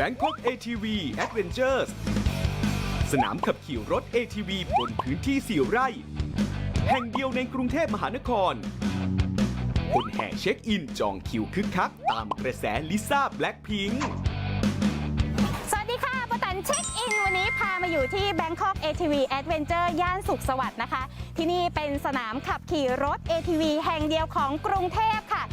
Bangkok ATV Adventures สนามขับขี่รถ ATV บนพื้นที่4ไร่ แห่งเดียวในกรุงเทพมหานคร คนแห่เช็คอินจองคิวคึกคัก ตามกระแสลิซ่าแบล็ p พิงสวัสดีค่ะป้าแตันเช็คอิน วันนี้พามาอยู่ที่ Bangkok ATV Adventure ย่านสุขสวัสดิ์นะคะ ที่นี่เป็นสนามขับขี่รถ ATV แห่งเดียวของกรุงเทพค่ะ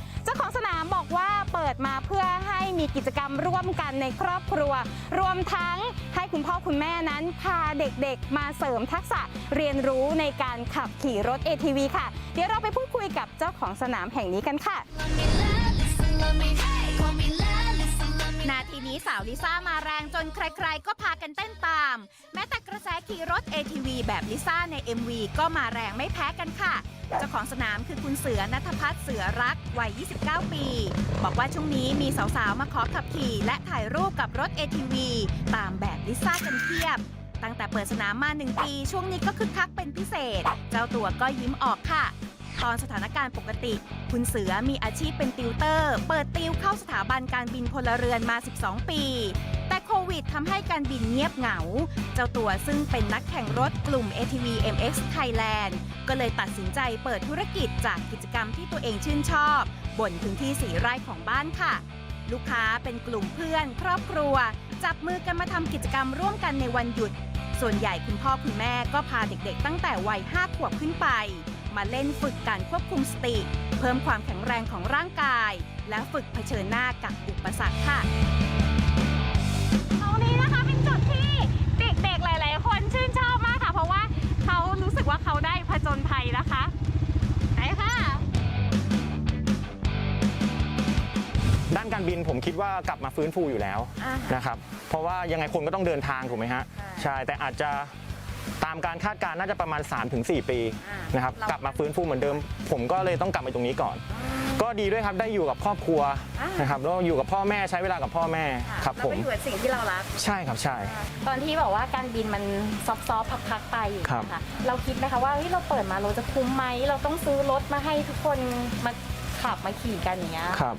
เปิดมาเพื่อให้มีกิจกรรมร่วมกันในครอบครัว รวมทั้งให้คุณพ่อคุณแม่นั้น พาเด็กๆ มาเสริมทักษะเรียนรู้ในการขับขี่รถ ATV ค่ะ เดี๋ยวเราไปพูดคุยกับเจ้าของสนามแห่งนี้กันค่ะ นาทีนี้สาวลิซ่ามาแรงจนใครๆ ก็พากันเต้นตาม แม้แต่กระแสขี่รถ ATV แบบลิซ่าใน MV ก็มาแรงไม่แพ้กันค่ะ เจ้าของสนามคือคุณเสือนัทพัฒน์เสือรักวัย 29 ปี บอกว่าช่วงนี้มีสาวๆ มาขอขับขี่ และถ่ายรูปกับรถ ATV ตามแบบลิซ่ากันเพียบ ตั้งแต่เปิดสนามมา 1 ปี ช่วงนี้ก็คึกคักเป็นพิเศษ เจ้าตัวก็ยิ้มออกค่ะ ตอนสถานการณ์ปกติ คุณเสือมีอาชีพเป็นติวเตอร์ เปิดติวเข้าสถาบันการบินพลเรือนมา 12 ปี แต่โควิดทำให้การบินเงียบเหงา เจ้าตัวซึ่งเป็นนักแข่งรถกลุ่ม ATV MX Thailand ก็เลยตัดสินใจเปิดธุรกิจจากกิจกรรมที่ตัวเองชื่นชอบบนพื้นที่สีไร่ของบ้านค่ะ ลูกค้าเป็นกลุ่มเพื่อน ครอบครัว จับมือกันมาทำกิจกรรมร่วมกันในวันหยุด ส่วนใหญ่คุณพ่อคุณแม่ก็พาเด็กๆ ตั้งแต่วัย5ขวบขึ้นไป มาเล่นฝึกการควบคุมสติ เพิ่มความแข็งแรงของร่างกาย และฝึกเผชิญหน้ากับอุปสรรคค่ะ ตรงนี้นะคะเป็นจุดที่เด็กๆหลาย ๆ คนชื่นชอบมากค่ะ เพราะว่าเขารู้สึกว่าเขาได้ผจญภัยนะคะไหนค่ะ ด้านการบินผมคิดว่ากลับมาฟื้นฟูอยู่แล้วอ่านะครับ เพราะว่ายังไงคนก็ต้องเดินทางถูกไหมฮะ ใช่ ใช่ แต่อาจจะ ตามการคาดการณ์น่าจะประมาณ 3-4 ปีอ่านนะครับเรากลับมาฟื้นฟูเหมือนเดิม ผมก็เลยต้องกลับมาตรงนี้ก่อน ก็ดีด้วยครับได้อยู่กับครอบครัวอ่านนะครับแล้วอยู่กับพ่อแม่ใช้เวลากับพ่อแม่ครับแล้วผมก็อยู่กับสิ่งที่เรารักใช่ครับใช่ ตอนที่บอกว่าการบินมันซอฟต์ๆพักๆไปอยู่ครับนะคะเราคิดไหมคะว่าเฮ้ยเราเปิดมาเราจะคุ้มไหมเราต้องซื้อรถมาให้ทุกคนมาขับมาขี่กันอย่างเงี้ยครับ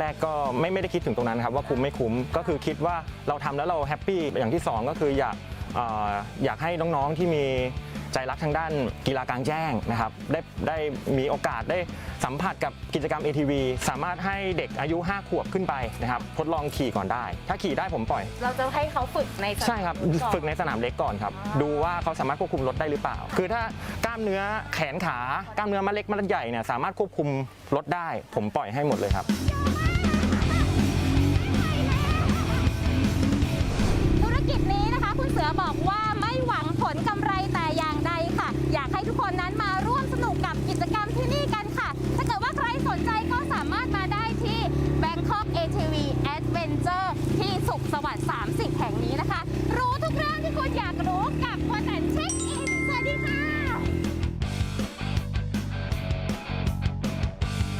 แรก ๆ ก็ไม่ไม่ได้คิดถึงตรงนั้นครับว่าคุ้มไม่คุ้มก็คือคิดว่าเราทำแล้วเราแฮปปี้อย่างที่สองก็คืออยากเอ่ออยากให้น้องๆที่มีใจรักทางด้านกีฬากลางแจ้งนะครับได้ได้มีโอกาสได้สัมผัสกับกิจกรรม ATV สามารถให้เด็กอายุ 5 ขวบขึ้นไปนะครับทดลองขี่ก่อนได้ ถ้าขี่ได้ผมปล่อย เราจะให้เขาฝึกในสนามใช่ครับก่อน ฝึกในสนามเล็กก่อนครับ ดูว่าเขาสามารถควบคุมรถได้หรือเปล่า คือถ้ากล้ามเนื้อแขนขากล้ามเนื้อมัดเล็กมัดใหญ่เนี่ยสามารถควบคุมรถได้ ผมปล่อยให้หมดเลยครับธุ